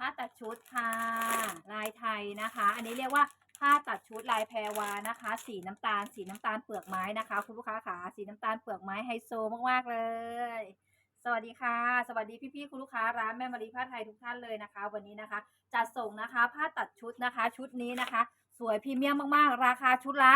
ผ้าตัดชุดค่ะ ลายไทยนะคะ อันนี้เรียกว่าผ้าตัดชุดลายแพรวานะคะ สีน้ำตาล สีน้ำตาลเปลือกไม้นะคะ คุณลูกค้าขาสีน้ำตาลเปลือกไม้ไฮโซมากๆเลย สวัสดีค่ะ สวัสดีพี่ๆคุณลูกค้าร้านแม่มารีผ้าไทยทุกท่านเลยนะคะ วันนี้นะคะจัดส่งนะคะผ้าตัดชุดนะคะ ชุดนี้นะคะ สวยพรีเมียมมากๆ ราคาชุดละ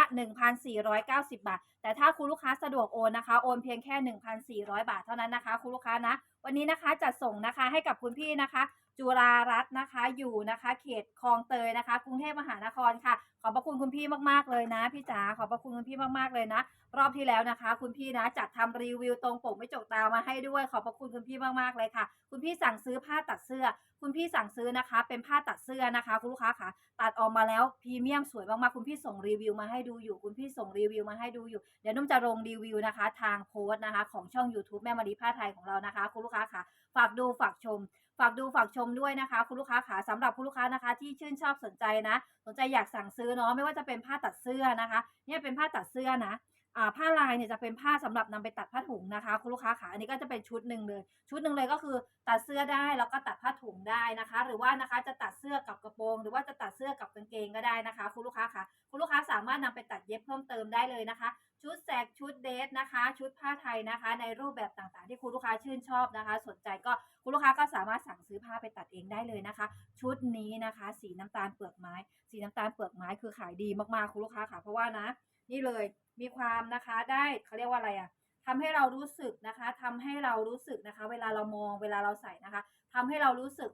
1,490 บาท แต่ถ้าคุณลูกค้าสะดวกโอนนะคะ โอนเพียงแค่ 1,400 บาทเท่านั้นนะคะ คุณลูกค้านะ วันนี้นะคะจัดส่งนะคะให้กับคุณพี่นะคะ จุฬารัตน์นะคะ อยู่นะคะ เขตคลองเตยนะคะ กรุงเทพมหานครค่ะ ขอบพระคุณคุณพี่มากๆเลยนะ พี่จ๋าขอบพระคุณคุณพี่มากๆเลยนะ รอบที่แล้วนะคะ คุณพี่นะจัดทำรีวิวตรงปกไม่จกตามาให้ด้วย ขอบพระคุณคุณพี่มากๆเลยค่ะ คุณพี่สั่งซื้อผ้าตัดเสื้อ คุณพี่สั่งซื้อนะคะ เป็นผ้าตัดเสื้อนะคะ คุณลูกค้าค่ะ ตัดออกมาแล้วพรีเมียมสวยมากๆคุณพี่ส่งรีวิวมาให้ดูอยู่ คุณพี่ส่งรีวิวมาให้ดูอยู่เดี๋ยวนุ่มจะลงรีวิวนะคะ ทางโพสต์นะคะ ของช่อง YouTube แม่มารีผ้าไทยของเรานะคะ คุณลูกค้าค่ะ ฝากดูฝากชม ฝากดูฝากชมด้วยนะคะ คุณลูกค้าขาสำหรับคุณลูกค้านะคะ ที่ชื่นชอบสนใจนะ สนใจอยากสั่งซื้อเนาะไม่ว่าจะเป็นผ้าตัดเสื้อนะคะเนี่ยเป็นผ้าตัดเสื้อนะอ่าผ้าลายเนี่ยจะเป็นผ้าสำหรับนำไปตัดผ้าถุงนะคะ คุณลูกค้าขาอันนี้ก็จะเป็นชุดหนึ่งเลย ชุดหนึ่งเลยก็คือตัดเสื้อได้แล้วก็ตัดผ้าถุงได้นะคะ หรือว่านะคะจะตัดเสื้อกับกระโปรง หรือว่าจะตัดเสื้อกับกางเกงก็ได้นะคะ คุณลูกค้าค่ะคุณลูกค้าสามารถนำไปตัดเย็บเพิ่มเติมได้เลยนะคะ ชุดแสกชุดเดทนะคะ ชุดผ้าไทยนะคะ ในรูปแบบต่างๆ ที่คุณลูกค้าชื่นชอบนะคะ สนใจก็คุณลูกค้าก็สามารถสั่งซื้อผ้าไปตัดเองได้เลยนะคะ ชุดนี้นะคะ สีน้ำตาลเปลือกไม้ สีน้ำตาลเปลือกไม้คือขายดีมากๆคุณลูกค้าค่ะเพราะว่านะ นี่เลยมีความนะคะได้เขาเรียกว่าอะไรอะทำให้เรารู้สึกนะคะทำให้เรารู้สึกนะคะ เวลาเรามองเวลาเราใส่นะคะทำให้เรารู้สึก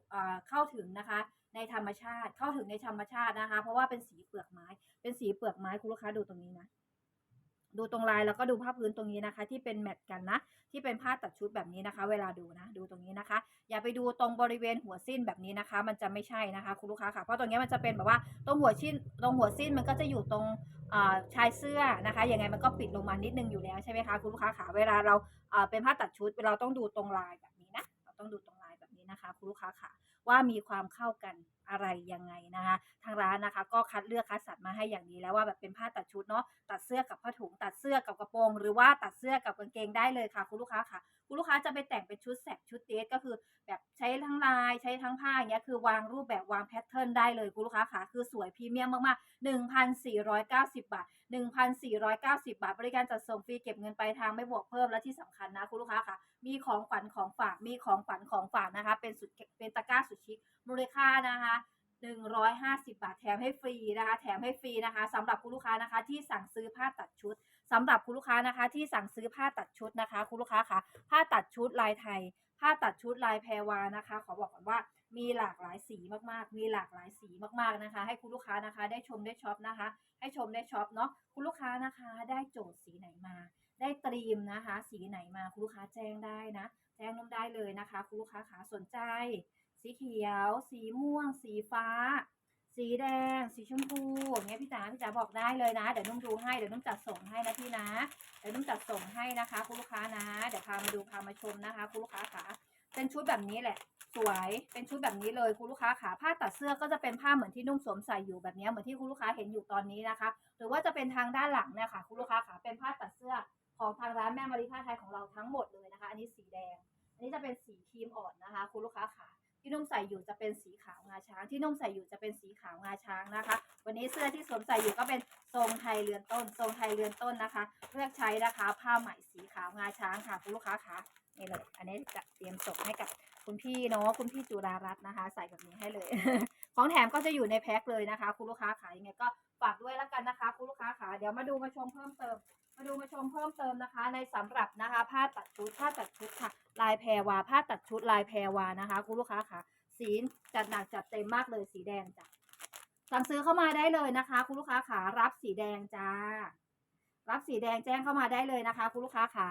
เข้าถึงนะคะ ในธรรมชาติเข้าถึงในธรรมชาตินะคะ เพราะว่าเป็นสีเปลือกไม้ เป็นสีเปลือกไม้คุณลูกค้าดูตรงนี้นะ ดูตรงลายแล้วก็ดูผ้าพื้นตรงนี้นะคะ ที่เป็นแมทกันนะ ที่เป็นผ้าตัดชุดแบบนี้นะคะ เวลาดูนะ ดูตรงนี้นะคะ อย่าไปดูตรงบริเวณหัวสิ้นแบบนี้นะคะ มันจะไม่ใช่นะคะ คุณลูกค้าค่ะเพราะตรงนี้มันจะเป็นแบบว่าตรงหัวชิ้นตรงหัวสิ้นมันก็จะอยู่ตรงชายเสื้อนะคะยังไงมันก็ปิดลงมานิดนึงอยู่แล้วใช่ไหมคะคุณลูกค้าค่ะเวลาเราอ่าเป็นผ้าตัดชุดเราต้องดูตรงลายแบบนี้นะเราต้องดูตรงลายแบบนี้นะคะ คุณลูกค้าค่ะว่ามีความเข้ากันอะไรยังไงนะคะ ทางร้านนะคะ ก็คัดเลือกคัดสรรมาให้อย่างดีแล้วว่าแบบเป็นผ้าตัดชุดเนาะตัดเสื้อกับผ้าถุง ตัดเสื้อกับกระโปรง หรือว่าตัดเสื้อกับกางเกงได้เลยค่ะ คุณลูกค้าค่ะ คุณลูกค้าจะไปแต่งเป็นชุดแสกชุดเดทก็คือ ใช้ทั้งลายใช้ทั้งผ้าอย่างเงี้ยคือวางรูปแบบวางแพทเทิร์นได้เลยคุณลูกค้าค่ะคือสวยพรีเมียมมากๆ 1,490 บาท 1,490 บาท บริการจัดส่งฟรีเก็บเงินปลายทางไม่บวกเพิ่มและที่สำคัญนะคุณลูกค้าค่ะ มีของขวัญของฝากมีของขวัญของฝากนะคะ เป็นสุดเป็นตะกร้าสุดชิคมูลค่านะคะ150 บาทแถมให้ฟรีนะคะ แถมให้ฟรีนะคะสำหรับคุณลูกค้านะคะ ที่สั่งซื้อผ้าตัดชุด สำหรับคุณลูกค้านะคะที่สั่งซื้อผ้าตัดชุดนะคะ คุณลูกค้าค่ะผ้าตัดชุดลายไทย ผ้าตัดชุดลายแพรวานะคะ ขอบอกก่อนว่ามีหลากหลายสีมากๆ มีหลากหลายสีมากๆนะคะ ให้คุณลูกค้านะคะ ได้ชมได้ช็อปนะคะ ให้ชมได้ช็อปเนาะคุณลูกค้านะคะ ได้โจทย์สีไหนมา ได้ตรีมนะคะ สีไหนมาคุณลูกค้าแจ้งได้นะ แจ้งนุ่มได้เลยนะคะ คุณลูกค้าขาสนใจ สีเขียว สีม่วง สีฟ้า สีแดง สีชมพูอย่างเงี้ยพี่จ๋าพี่จ๋าบอกได้เลยนะ เดี๋ยวนุ่มดูให้เดี๋ยวนุ่มจัดส่งให้นะพี่นะ เดี๋ยวนุ่มจัดส่งให้นะคะคุณลูกค้านะ เดี๋ยวพามาดูพามาชมนะคะคุณลูกค้าขาเป็นชุดแบบนี้แหละ สวยเป็นชุดแบบนี้เลยคุณลูกค้าขาผ้าตัดเสื้อก็จะเป็นผ้าเหมือนที่นุ่มสวมใส่อยู่แบบนี้เหมือนที่คุณลูกค้าเห็นอยู่ตอนนี้นะคะ หรือว่าจะเป็นทางด้านหลังเนี่ยค่ะคุณลูกค้าขาเป็นผ้าตัดเสื้อของทางร้านแม่มารีผ้าไทยของเราทั้งหมดเลยนะคะ อันนี้สีแดง อันนี้จะเป็นสีครีมอ่อนนะคะ คุณลูกค้าขา ที่นุ่มใส่อยู่จะเป็นสีขาวงาช้าง ที่นุ่มใส่อยู่จะเป็นสีขาวงาช้างนะคะ วันนี้เสื้อที่สวมใส่อยู่ก็เป็นทรงไทยเรือนต้น ทรงไทยเรือนต้นนะคะ เลือกใช้นะคะผ้าไหมสีขาวงาช้างค่ะคุณลูกค้าคะนี่เลย อันนี้จะเตรียมส่งให้กับคุณพี่เนาะคุณพี่จุฬารัตน์นะคะ ใส่แบบนี้ให้เลย ของแถมก็จะอยู่ในแพ็คเลยนะคะ คุณลูกค้าขายยังไงก็ฝากด้วยแล้วกันนะคะ คุณลูกค้าขาเดี๋ยวมาดูมาชมเพิ่มเติม มาดูมาชมเพิ่มเติมนะคะ ในสำหรับนะคะผ้าตัดชุดผ้าตัดชุดค่ะ ลายแพรวาผ้าตัดชุดลายแพรวานะคะ คุณลูกค้าค่ะสีจัดหนักจัดเต็มมากเลยสีแดงจ้ะสั่งซื้อเข้ามาได้เลยนะคะ คุณลูกค้าขารับสีแดงจ้า รับสีแดงแจ้งเข้ามาได้เลยนะคะ คุณลูกค้าขา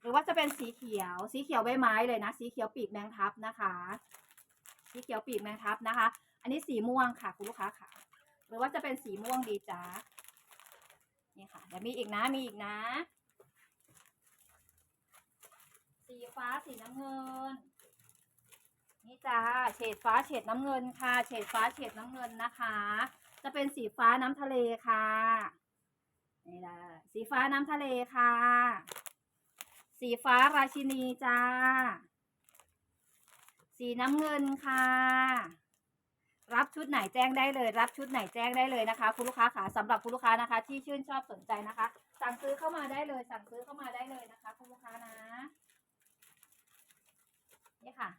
หรือว่าจะเป็นสีเขียว สีเขียวใบไม้เลยนะ สีเขียวปีกแมงทับนะคะ สีเขียวปีกแมงทับนะคะ อันนี้สีม่วงค่ะ คุณลูกค้าขาหรือว่าจะเป็นสีม่วงดีจ้า นี่ค่ะเดี๋ยวมีอีกนะมีอีกนะ สีฟ้าสีน้ำเงิน นี่จ้าเฉดฟ้าเฉดน้ำเงินค่ะ เฉดฟ้าเฉดน้ำเงินนะคะ จะเป็นสีฟ้าน้ำทะเลค่ะนี่แหละสีฟ้าน้ำทะเลค่ะ สีฟ้าราชินีจ้า สีน้ำเงินค่ะ รับชุดไหนแจ้งได้เลย รับชุดไหนแจ้งได้เลยนะคะ คุณลูกค้าค่ะสำหรับคุณลูกค้านะคะ ที่ชื่นชอบสนใจนะคะ สั่งซื้อเข้ามาได้เลย สั่งซื้อเข้ามาได้เลยนะคะ คุณลูกค้านะนี่ค่ะ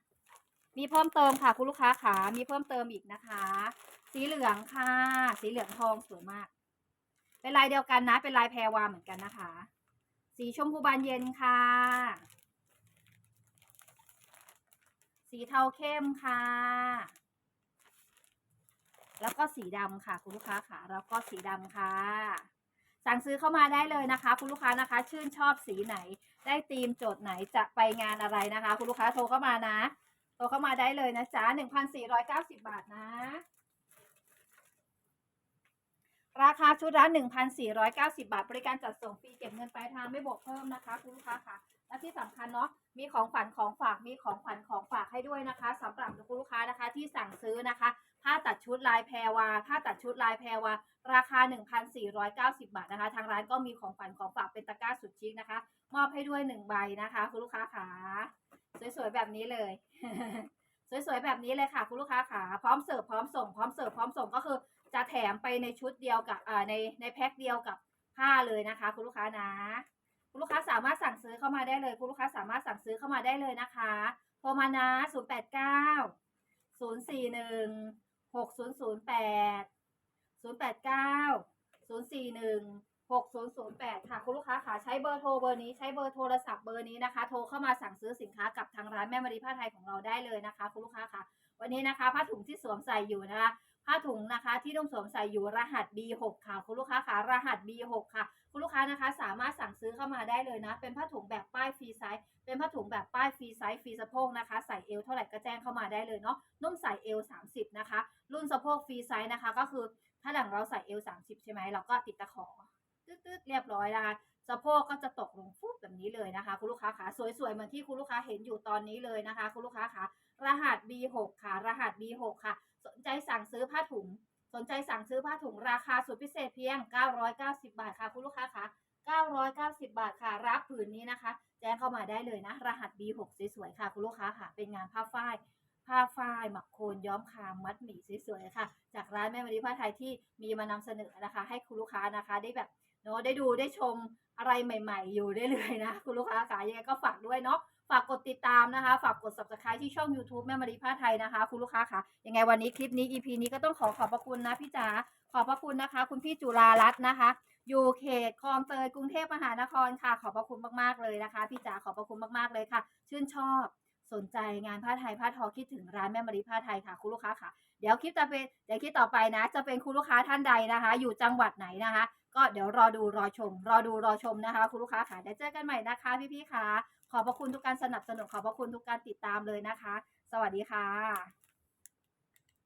มีเพิ่มเติมค่ะ คุณลูกค้าค่ะมีเพิ่มเติมอีกนะคะ สีเหลืองค่ะ สีเหลืองทองสวยมาก เป็นลายเดียวกันนะ เป็นลายแพรวาเหมือนกันนะคะ สีชมพูบานเย็นค่ะ สีเทาเข้มค่ะ แล้วก็สีดำค่ะคุณลูกค้าค่ะแล้วก็สีดำค่ะ สั่งซื้อเข้ามาได้เลยนะคะ คุณลูกค้านะคะ ชื่นชอบสีไหน ได้ธีมโจทย์ไหนจะไปงานอะไรนะคะ คุณลูกค้าโทรเข้ามานะโทรเข้ามาได้เลยนะจ๊ะ1,490บาทนะ ราคาชุดละ1,490บาท บริการจัดส่งฟรีเก็บเงินปลายทางไม่บวกเพิ่มนะคะ คุณลูกค้าค่ะ และที่สำคัญเนาะมีของขวัญของฝากมีของขวัญของฝากให้ด้วยนะคะสำหรับคุณลูกค้านะคะที่สั่งซื้อนะคะ ผ้าตัดชุดลายแพรวาผ้าตัดชุดลายแพรวา ราคา 1,490 บาทนะคะ ทางร้านก็มีของขวัญของฝากเป็นตะกร้าสุดชิคนะคะ มอบให้ด้วยหนึ่งใบนะคะ คุณลูกค้าขาสวยๆแบบนี้เลย สวยๆแบบนี้เลยค่ะ คุณลูกค้าขาพร้อมเสิร์ฟพร้อมส่งพร้อมเสิร์ฟพร้อมส่งก็คือจะแถมไปในชุดเดียวกับในในแพ็คเดียวกับผ้าเลยนะคะ คุณลูกค้านะคุณลูกค้าสามารถสั่งซื้อเข้ามาได้เลย คุณลูกค้าสามารถสั่งซื้อเข้ามาได้เลยนะคะ โทรมานะ หกศูนย์ศูนย์แปดศูนย์แปดเก้าศูนย์สี่หนึ่ง 6008 ค่ะ คุณลูกค้าค่ะใช้เบอร์โทรเบอร์นี้ใช้เบอร์โทรศัพท์เบอร์นี้นะคะ โทรเข้ามาสั่งซื้อสินค้ากับทางร้านแม่มารีผ้าไทยของเราได้เลยนะคะ คุณลูกค้าค่ะ วันนี้นะคะผ้าถุงที่สวมใส่อยู่นะคะผ้าถุงนะคะที่นุ่มสวมใส่อยู่รหัส B6 ค่ะคุณลูกค้าค่ะรหัส B6 ค่ะ คุณลูกค้านะคะสามารถสั่งซื้อเข้ามาได้เลยนะ เป็นผ้าถุงแบบป้ายฟรีไซส์เป็นผ้าถุงแบบป้ายฟรีไซส์ฟรีสะโพกนะคะ ใส่เอวเท่าไหร่ก็แจ้งเข้ามาได้เลยเนาะนุ่มใส่เอว30นะคะ รุ่นสะโพกฟรีไซส์นะคะ ก็คือถ้าหลังเราใส่เอว30ใช่ไหมเราก็ติดตะขอ ตืดๆเรียบร้อยนะคะสะโพกก็จะตกลงฟุบแบบนี้เลยนะคะ คุณลูกค้าขาสวยๆเหมือนที่คุณลูกค้าเห็นอยู่ตอนนี้เลยนะคะ คุณลูกค้าขารหัส B6 ค่ะ รหัส B6 ค่ะ สนใจสั่งซื้อผ้าถุง สนใจสั่งซื้อผ้าถุงราคาสุดพิเศษเพียง 990 บาทค่ะ คุณลูกค้าคะ990 บาทค่ะ รับผืนนี้นะคะ แจ้งเข้ามาได้เลยนะ รหัส B6 สวยๆค่ะ คุณลูกค้าค่ะ เป็นงานผ้าฝ้าย ผ้าฝ้ายหมักโคนย้อมคามมัดหมี่สวยๆค่ะ จากร้านแม่มารีผ้าไทยที่มีมานำเสนอนะคะ ให้คุณลูกค้านะคะ ได้แบบ เนาะได้ดูได้ชมอะไรใหม่ ๆ อยู่ได้เลยนะ คุณลูกค้าค่ะยังไงก็ฝากด้วยเนาะฝากกดติดตามนะคะ ฝากกด subscribe ที่ช่อง YouTube แม่มารีผ้าไทยนะคะ คุณลูกค้าค่ะ ยังไงวันนี้คลิปนี้ EP นี้ก็ต้องขอขอบพระคุณนะพี่จ๋า ขอบพระคุณนะคะ คุณพี่จุฬารัตน์นะคะ อยู่เขตคลองเตยกรุงเทพมหานครค่ะ ขอบพระคุณมากๆเลยนะคะ พี่จ๋า ขอบพระคุณมากๆเลยค่ะ ชื่นชอบ สนใจงานผ้าไทยผ้าทอคิดถึงร้านแม่มารีผ้าไทยค่ะ คุณลูกค้าค่ะ เดี๋ยวคลิปจะเป็น เดี๋ยวคลิปต่อไปนะ จะเป็นคุณลูกค้าท่านใดนะคะ อยู่จังหวัดไหนนะคะ ก็เดี๋ยวรอดูรอชม รอดูรอชมนะคะ คุณลูกค้าค่ะเดี๋ยวเจอกันใหม่นะคะ พี่ๆค่ะ ขอบพระคุณทุกการสนับสนุนขอบพระคุณทุกการติดตามเลยนะคะ สวัสดีค่ะ